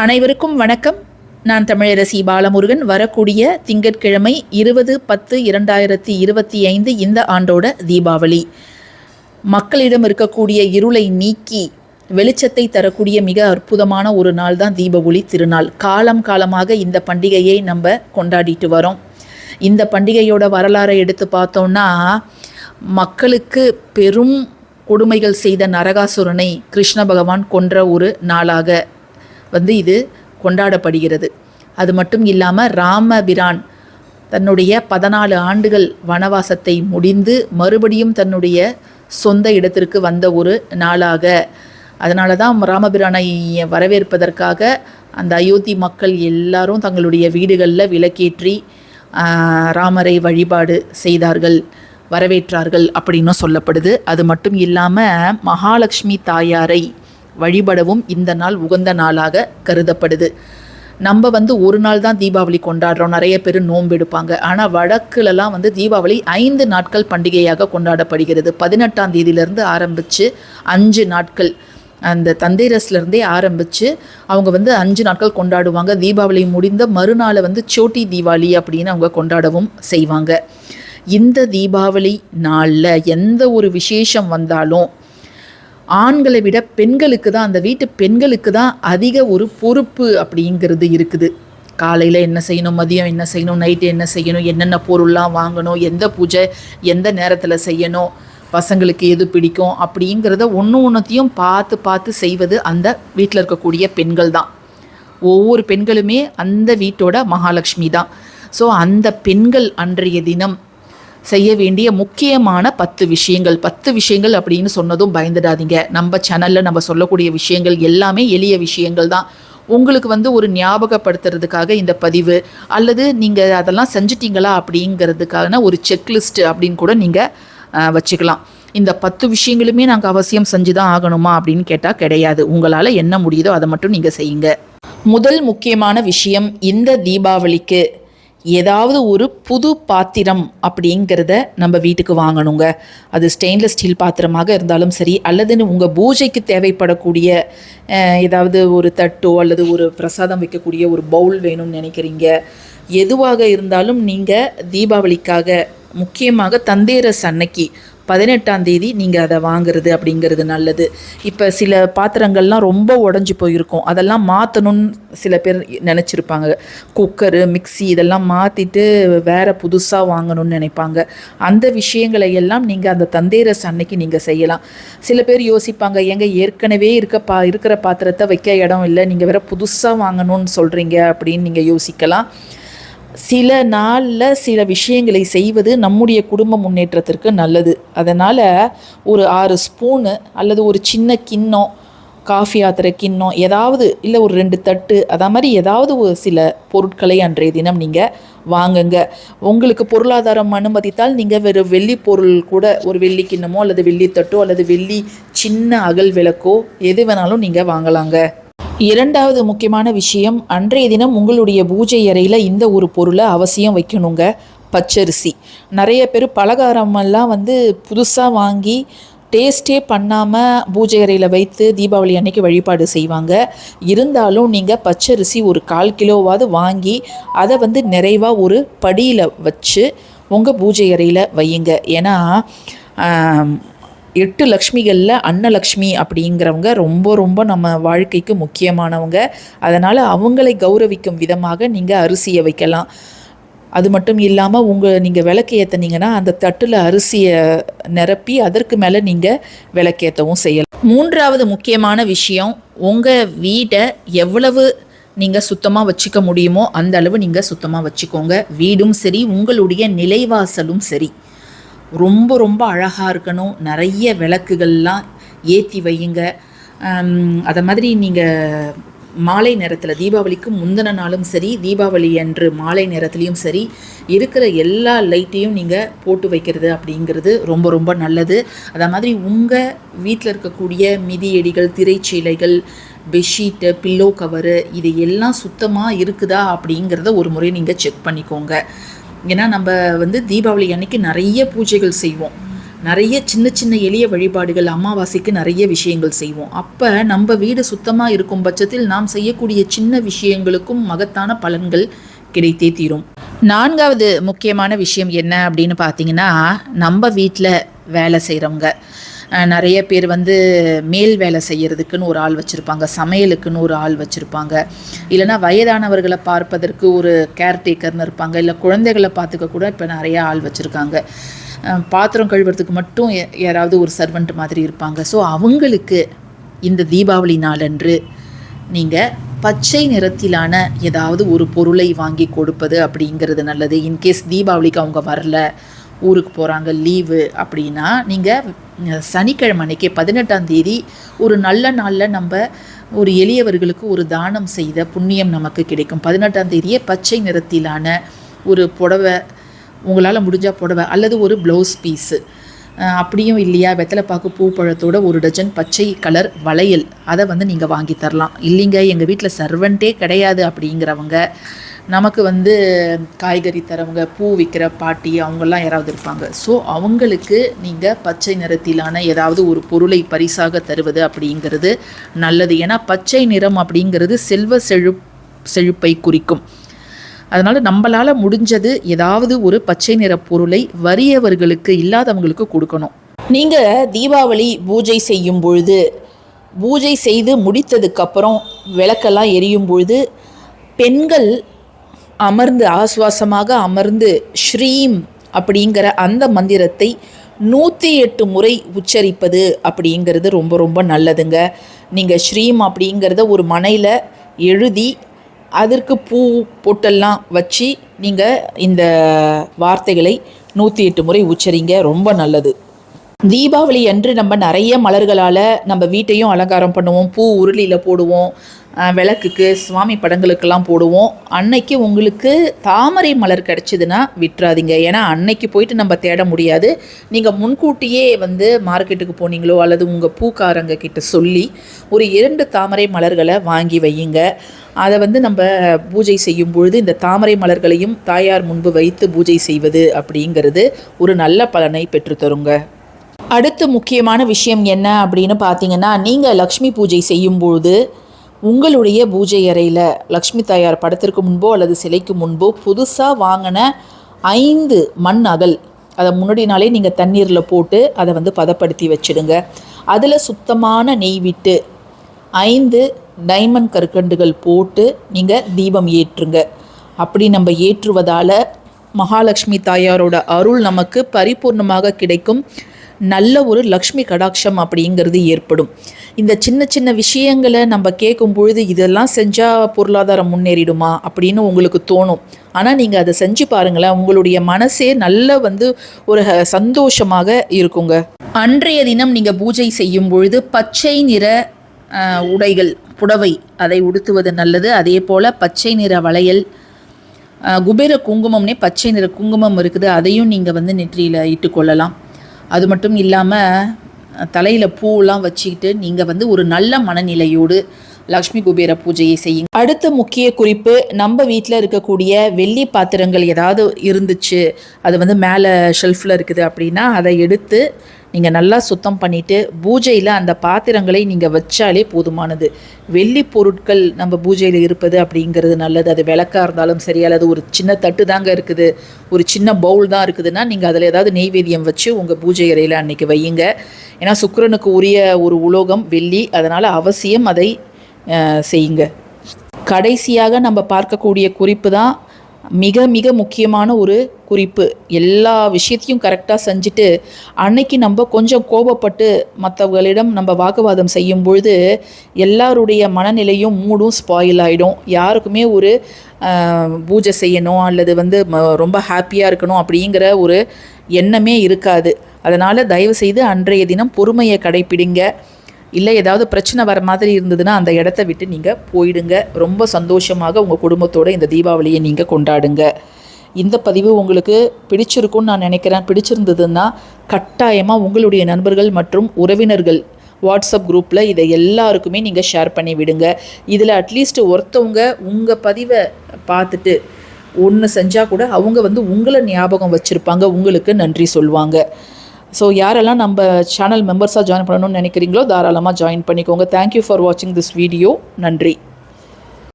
அனைவருக்கும் வணக்கம். நான் தமிழரசி பாலமுருகன். வரக்கூடிய திங்கட்கிழமை இருபது பத்து இரண்டாயிரத்தி இருபத்தி ஐந்து இந்த ஆண்டோட தீபாவளி. மக்களிடம் இருக்கக்கூடிய இருளை நீக்கி வெளிச்சத்தை தரக்கூடிய மிக அற்புதமான ஒரு நாள் தான் தீப ஒளி திருநாள். காலம் காலமாக இந்த பண்டிகையை நம்ம கொண்டாடிட்டு வரோம். இந்த பண்டிகையோட வரலாறை எடுத்து பார்த்தோம்னா மக்களுக்கு பெரும் கொடுமைகள் செய்த நரகாசுரனை கிருஷ்ண பகவான் கொன்ற ஒரு நாளாக. வந்து இது கொண்டாடப்படுகிறது. அது மட்டும் இல்லாமல் ராமபிரான் தன்னுடைய பதினாலு ஆண்டுகள் வனவாசத்தை முடிந்து மறுபடியும் தன்னுடைய சொந்த இடத்திற்கு வந்த ஒரு நாளாக. அதனால தான் ராமபிரானை வரவேற்பதற்காக அந்த அயோத்தி மக்கள் எல்லாரும் தங்களுடைய வீடுகளில் விளக்கேற்றி ராமரை வழிபாடு செய்தார்கள் வரவேற்றார்கள் அப்படின்னும் சொல்லப்படுது. அது மட்டும் இல்லாமல் மகாலட்சுமி தாயாரை வழிபடவும் இந்த நாள் உகந்த நாளாக கருதப்படுது. நம்ம வந்து ஒரு நாள் தான் தீபாவளி கொண்டாடுறோம். நிறைய பேர் நோன்பு எடுப்பாங்க. ஆனால் வடக்குலலாம் வந்து தீபாவளி ஐந்து நாட்கள் பண்டிகையாக கொண்டாடப்படுகிறது. பதினெட்டாம் தேதியிலேருந்து ஆரம்பித்து அஞ்சு நாட்கள். அந்த தந்தேரஸ்லேருந்தே ஆரம்பித்து அவங்க வந்து அஞ்சு நாட்கள் கொண்டாடுவாங்க. தீபாவளி முடிந்த மறுநாளை வந்து சோட்டி தீபாவளி அப்படின்னு அவங்க கொண்டாடவும் செய்வாங்க. இந்த தீபாவளி நாளில் எந்த ஒரு விசேஷம் வந்தாலும் ஆண்களை விட பெண்களுக்கு தான் அந்த வீட்டு பெண்களுக்கு தான் அதிக ஒரு பொறுப்பு அப்படிங்கிறது இருக்குது. காலையில் என்ன செய்யணும் மதியம் என்ன செய்யணும் நைட்டு என்ன செய்யணும் என்னென்ன பொருள்லாம் வாங்கணும் எந்த பூஜை எந்த நேரத்தில் செய்யணும் பசங்களுக்கு எது பிடிக்கும் அப்படிங்கிறத ஒன்று ஒன்றுத்தையும் பார்த்து பார்த்து செய்வது அந்த வீட்டில் இருக்கக்கூடிய பெண்கள் தான். ஒவ்வொரு பெண்களுமே அந்த வீட்டோட மகாலட்சுமி தான். ஸோ அந்த பெண்கள் அன்றைய தினம் செய்ய வேண்டிய முக்கியமான பத்து விஷயங்கள். பத்து விஷயங்கள் அப்படின்னு சொன்னதும் பயந்துடாதீங்க. நம்ம சேனலில் நம்ம சொல்லக்கூடிய விஷயங்கள் எல்லாமே எளிய விஷயங்கள் தான். உங்களுக்கு வந்து ஒரு ஞாபகப்படுத்துறதுக்காக இந்த பதிவு அல்லது நீங்கள் அதெல்லாம் செஞ்சிட்டீங்களா அப்படிங்கிறதுக்கான ஒரு செக்லிஸ்ட் அப்படின்னு கூட நீங்கள் வச்சுக்கலாம். இந்த பத்து விஷயங்களுமே நாங்கள் அவசியம் செஞ்சு தான் ஆகணுமா அப்படின்னு கேட்டால் கிடையாது. உங்களால் என்ன முடியுதோ அதை மட்டும் நீங்கள் செய்யுங்க. முதல் முக்கியமான விஷயம் இந்த தீபாவளிக்கு ஏதாவது ஒரு புது பாத்திரம் அப்படிங்கிறத நம்ம வீட்டுக்கு வாங்கணுங்க. அது ஸ்டெயின்லெஸ் ஸ்டீல் பாத்திரமாக இருந்தாலும் சரி அல்லது உங்கள் பூஜைக்கு தேவைப்படக்கூடிய ஏதாவது ஒரு தட்டோ அல்லது ஒரு பிரசாதம் வைக்கக்கூடிய ஒரு பவுல் வேணும்னு நினைக்கிறீங்க. எதுவாக இருந்தாலும் நீங்கள் தீபாவளிக்காக முக்கியமாக தந்தேரஸ் அன்னைக்கு பதினெட்டாம் தேதி நீங்கள் அதை வாங்குறது அப்படிங்கிறது நல்லது. இப்போ சில பாத்திரங்கள்லாம் ரொம்ப உடஞ்சி போயிருக்கும். அதெல்லாம் மாற்றணும்னு சில பேர் நினச்சிருப்பாங்க. குக்கரு மிக்ஸி இதெல்லாம் மாற்றிட்டு வேறு புதுசாக வாங்கணும்னு நினைப்பாங்க. அந்த விஷயங்களை எல்லாம் நீங்கள் அந்த தந்தேரஸ் அன்னைக்கு நீங்கள் செய்யலாம். சில பேர் யோசிப்பாங்க எங்க ஏற்கனவே இருக்க பா இருக்கிற பாத்திரத்தை வைக்க இடம் இல்லை. நீங்கள் வேற புதுசாக வாங்கணும்னு சொல்கிறீங்க அப்படின்னு நீங்கள் யோசிக்கலாம். சில நாளில் சில விஷயங்களை செய்வது நம்முடைய குடும்ப முன்னேற்றத்திற்கு நல்லது. அதனால் ஒரு ஆறு ஸ்பூனு அல்லது ஒரு சின்ன கிண்ணம் காஃபி ஆத்துற கிண்ணம் ஏதாவது இல்லை ஒரு ரெண்டு தட்டு அதா மாதிரி ஏதாவது ஒரு சில பொருட்களை அன்றைய தினம் நீங்கள் வாங்குங்க. உங்களுக்கு பொருளாதாரம் அனுமதித்தால் நீங்கள் வெறும் வெள்ளி பொருள் கூட ஒரு வெள்ளி கிண்ணமோ அல்லது வெள்ளி தட்டோ அல்லது வெள்ளி சின்ன அகல் விளக்கோ எது வேணாலும் நீங்கள் வாங்கலாங்க. இரண்டாவது முக்கியமான விஷயம் அன்றைய தினம் உங்களுடைய பூஜை அறையில் இந்த ஒரு பொருளை அவசியம் வைக்கணுங்க பச்சரிசி. நிறைய பேர் பலகாரமெல்லாம் வந்து புதுசாக வாங்கி டேஸ்டே பண்ணாமல் பூஜை அறையில் வைத்து தீபாவளி அன்னைக்கு வழிபாடு செய்வாங்க. இருந்தாலும் நீங்கள் பச்சரிசி ஒரு கால் கிலோவாவது வாங்கி அதை வந்து நிறைவாக ஒரு படியில் வச்சு உங்கள் பூஜை அறையில் வையுங்க. ஏன்னா எட்டு லக்ஷ்மிகளில் அன்னலக்ஷ்மி அப்படிங்கிறவங்க ரொம்ப ரொம்ப நம்ம வாழ்க்கைக்கு முக்கியமானவங்க. அதனால் அவங்களை கௌரவிக்கும் விதமாக நீங்கள் அரிசியை வைக்கலாம். அது மட்டும் இல்லாமல் உங்கள் நீங்கள் விளக்கு ஏற்றுனீங்கன்னா அந்த தட்டில் அரிசியை நிரப்பி அதற்கு மேலே நீங்கள் விளக்கேற்றவும் செய்யலாம். மூன்றாவது முக்கியமான விஷயம் உங்கள் வீட்டை எவ்வளவு நீங்கள் சுத்தமாக வச்சுக்க முடியுமோ அந்த அளவு நீங்கள் சுத்தமாக வச்சுக்கோங்க. வீடும் சரி உங்களுடைய நிலைவாசலும் சரி. ரொம்ப ரொம்ப அழகாக இருக்கணும். நிறைய விளக்குகள்லாம் ஏற்றி வையுங்க. அதை மாதிரி நீங்கள் மாலை நேரத்தில் தீபாவளிக்கு முந்தின நாளும் சரி தீபாவளி அன்று மாலை நேரத்துலேயும் சரி இருக்கிற எல்லா லைட்டையும் நீங்கள் போட்டு வைக்கிறது அப்படிங்கிறது ரொம்ப ரொம்ப நல்லது. அதை மாதிரி உங்கள் வீட்டில் இருக்கக்கூடிய மிதியடிகள் திரைச்சீலைகள் பெட்ஷீட்டு பில்லோ கவரு இது எல்லாம் சுத்தமாக இருக்குதா அப்படிங்கிறத ஒரு முறை நீங்கள் செக் பண்ணிக்கோங்க. ஏன்னா நம்ம வந்து தீபாவளி அன்னைக்கு நிறைய பூஜைகள் செய்வோம். நிறைய சின்ன சின்ன எளிய வழிபாடுகள் அமாவாசைக்கு நிறைய விஷயங்கள் செய்வோம். அப்போ நம்ம வீடு சுத்தமாக இருக்கும் பட்சத்தில் நாம் செய்யக்கூடிய சின்ன விஷயங்களுக்கும் மகத்தான பலன்கள் கிடைத்தே தீரும். நான்காவது முக்கியமான விஷயம் என்ன அப்படின்னு பார்த்தீங்கன்னா நம்ம வீட்டில் வேலை செய்கிறவங்க நிறைய பேர் வந்து மேல் வேலை செய்கிறதுக்குன்னு ஒரு ஆள் வச்சுருப்பாங்க சமையலுக்குன்னு ஒரு ஆள் வச்சுருப்பாங்க. இல்லைனா வயதானவர்களை பார்ப்பதற்கு ஒரு கேர்டேக்கர்னு இருப்பாங்க இல்லை குழந்தைகளை பார்த்துக்க கூட இப்போ நிறைய ஆள் வச்சுருக்காங்க. பாத்திரம் கழுவுறதுக்கு மட்டும் யாராவது ஒரு சர்வெண்ட் மாதிரி இருப்பாங்க. ஸோ அவங்களுக்கு இந்த தீபாவளி நாளன்று நீங்கள் பச்சை நிறத்திலான ஏதாவது ஒரு பொருளை வாங்கி கொடுப்பது அப்படிங்கிறது நல்லது. இன்கேஸ் தீபாவளிக்கு அவங்க வரல ஊருக்கு போகிறாங்க லீவு அப்படின்னா நீங்கள் சனிக்கிழமை அன்றைக்கே பதினெட்டாம் தேதி ஒரு நல்ல நாளில் நம்ம ஒரு எளியவர்களுக்கு ஒரு தானம் செய்த புண்ணியம் நமக்கு கிடைக்கும். பதினெட்டாம் தேதியே பச்சை நிறத்திலான ஒரு புடவை உங்களால் முடிஞ்சால் புடவை அல்லது ஒரு ப்ளவுஸ் பீஸு அப்படியும் இல்லையா? வெத்தலைப்பாக்கு பூ பழத்தோட ஒரு டஜன் பச்சை கலர் வளையல். அதை வந்து நீங்கள் வாங்கி தரலாம். இல்லைங்க எங்கள் வீட்டில் சர்வெண்ட்டே கிடையாது அப்படிங்கிறவங்க நமக்கு வந்து காய்கறி தரவங்க பூ விற்கிற பாட்டி அவங்கெல்லாம் யாராவது இருப்பாங்க. ஸோ அவங்களுக்கு நீங்கள் பச்சை நிறத்திலான ஏதாவது ஒரு பொருளை பரிசாக தருவது அப்படிங்கிறது நல்லது. ஏன்னா பச்சை நிறம் அப்படிங்கிறது செல்வ செழுப் செழிப்பை குறிக்கும். அதனால் நம்மளால் முடிஞ்சது ஏதாவது ஒரு பச்சை நிற பொருளை வறியவர்களுக்கு இல்லாதவங்களுக்கு கொடுக்கணும். நீங்கள் தீபாவளி பூஜை செய்யும் பொழுது பூஜை செய்து முடித்ததுக்கப்புறம் விளக்கெல்லாம் எரியும் பொழுது பெண்கள் அமர்ந்து ஆசுவாசமாக அமர்ந்து ஸ்ரீம் அப்படிங்கிற அந்த மந்திரத்தை நூற்றி எட்டு முறை உச்சரிப்பது அப்படிங்கிறது ரொம்ப ரொம்ப நல்லதுங்க. நீங்கள் ஸ்ரீம் அப்படிங்கிறத ஒரு மனையில் எழுதி அதற்கு பூ பொட்டெல்லாம் வச்சு நீங்கள் இந்த வார்த்தைகளை நூற்றி எட்டு முறை உச்சரிங்க. ரொம்ப நல்லது. தீபாவளி அன்று நம்ம நிறைய மலர்களால் நம்ம வீட்டையும் அலங்காரம் பண்ணுவோம். பூ உருளியில் போடுவோம். விளக்குக்கு சுவாமி படங்களுக்கெல்லாம் போடுவோம். அன்னைக்கு உங்களுக்கு தாமரை மலர் கிடச்சிதுன்னா விட்டுறாதீங்க. ஏன்னா அன்னைக்கு போயிட்டு நம்ம தேட முடியாது. நீங்கள் முன்கூட்டியே வந்து மார்க்கெட்டுக்கு போனீங்களோ அல்லது உங்கள் பூக்காரங்க கிட்ட சொல்லி ஒரு இரண்டு தாமரை மலர்களை வாங்கி வையுங்க. அதை வந்து நம்ம பூஜை செய்யும் பொழுது இந்த தாமரை மலர்களையும் தாயார் முன்பு வைத்து பூஜை செய்வது அப்படிங்கிறது ஒரு நல்ல பலனை பெற்றுத்தருங்க. அடுத்து முக்கியமான விஷயம் என்ன அப்படின்னு பார்த்தீங்கன்னா நீங்கள் லக்ஷ்மி பூஜை செய்யும்பொழுது உங்களுடைய பூஜை அறையில் லக்ஷ்மி தாயார் படத்திற்கு முன்போ அல்லது சிலைக்கு முன்போ புதுசாக வாங்கின ஐந்து மண் அகல் அதை முன்னாடி நாளே நீங்கள் தண்ணீரில் போட்டு அதை வந்து பதப்படுத்தி வச்சிடுங்க. அதில் சுத்தமான நெய் விட்டு ஐந்து டைமண்ட் கற்கண்டுகள் போட்டு நீங்கள் தீபம் ஏற்றுங்க. அப்படி நம்ம ஏற்றுவதால் மகாலட்சுமி தாயாரோட அருள் நமக்கு பரிபூர்ணமாக கிடைக்கும். நல்ல ஒரு லக்ஷ்மி கடாட்சம் அப்படிங்கிறது ஏற்படும். இந்த சின்ன சின்ன விஷயங்களை நம்ம கேட்கும் பொழுது இதெல்லாம் செஞ்சால் பொருளாதாரம் முன்னேறிடுமா அப்படின்னு உங்களுக்கு தோணும். ஆனால் நீங்கள் அதை செஞ்சு பாருங்களேன் உங்களுடைய மனசே நல்ல வந்து ஒரு சந்தோஷமாக இருக்குங்க. அன்றைய தினம் நீங்கள் பூஜை செய்யும் பொழுது பச்சை நிற உடைகள் புடவை அதை உடுத்துவது நல்லது. அதே போல் பச்சை நிற வளையல் குபேர குங்குமம்னே பச்சை நிற குங்குமம் இருக்குது. அதையும் நீங்கள் வந்து நெற்றியில் இட்டுக்கொள்ளலாம். அது மட்டும் இல்லாமல் தலையில் பூவெல்லாம் வச்சுக்கிட்டு நீங்கள் வந்து ஒரு நல்ல மனநிலையோடு லக்ஷ்மி குபேர பூஜையை செய்யுங்க. அடுத்த முக்கிய குறிப்பு நம்ம வீட்டில் இருக்கக்கூடிய வெள்ளி பாத்திரங்கள் ஏதாவது இருந்துச்சு அது வந்து மேலே ஷெல்ஃபில் இருக்குது அப்படின்னா அதை எடுத்து நீங்கள் நல்லா சுத்தம் பண்ணிவிட்டு பூஜையில் அந்த பாத்திரங்களை நீங்கள் வச்சாலே போதுமானது. வெள்ளி பொருட்கள் நம்ம பூஜையில் இருப்பது அப்படிங்கிறது நல்லது. அது விளக்காக இருந்தாலும் சரி அல்லது ஒரு சின்ன தட்டு தாங்க இருக்குது. ஒரு சின்ன பவுல் தான் இருக்குதுன்னா நீங்கள் அதில் ஏதாவது நெய்வேத்தியம் வச்சு உங்கள் பூஜை அறையில் அன்னைக்கு வையுங்க. ஏன்னா சுக்கிரனுக்கு உரிய ஒரு உலோகம் வெள்ளி அதனால் அவசியம் அதை செய்யுங்க. கடைசியாக நம்ம பார்க்கக்கூடிய குறிப்பு தான் மிக மிக முக்கியமான ஒரு குறிப்பு. எல்லா விஷயத்தையும் கரெக்டாக செஞ்சுட்டு அன்னைக்கு நம்ம கொஞ்சம் கோபப்பட்டு மற்றவர்களிடம் நம்ம வாக்குவாதம் செய்யும் பொழுது எல்லாருடைய மனநிலையும் மூடும் ஸ்பாயில் ஆகிடும் யாருக்குமே ஒரு பூஜை செய்யணும் அல்லது வந்து ம- ரொம்ப ஹாப்பியாக இருக்கணும் அப்படிங்கிற ஒரு எண்ணமே இருக்காது. அதனால் தயவுசெய்து அன்றைய தினம் பொறுமையை கடைப்பிடிங்க. இல்லை ஏதாவது பிரச்சனை வர மாதிரி இருந்ததுன்னா அந்த இடத்த விட்டு நீங்கள் போயிடுங்க. ரொம்ப சந்தோஷமாக உங்கள் குடும்பத்தோடு இந்த தீபாவளியை நீங்கள் கொண்டாடுங்க. இந்த பதிவு உங்களுக்கு பிடிச்சிருக்கும்னு நான் நினைக்கிறேன். பிடிச்சிருந்ததுன்னா கட்டாயமாக உங்களுடைய நண்பர்கள் மற்றும் உறவினர்கள் வாட்ஸ்அப் குரூப்பில் இதை எல்லாருக்குமே நீங்கள் ஷேர் பண்ணி விடுங்க. இதில் அட்லீஸ்ட் ஒருத்தவங்க உங்கள் பதிவை பார்த்துட்டு ஒன்று செஞ்சால் கூட அவங்க வந்து உங்களை ஞாபகம் வச்சுருப்பாங்க. உங்களுக்கு நன்றி சொல்லுவாங்க ஸோ யாரெல்லாம் நம்ம சேனல் மெம்பர்ஸாக ஜாயின் பண்ணணும்னு நினைக்கிறீங்களோ தாராளமாக ஜாயின் பண்ணிக்கோங்க. தேங்க்யூ ஃபார் வாட்சிங் திஸ் வீடியோ நன்றி.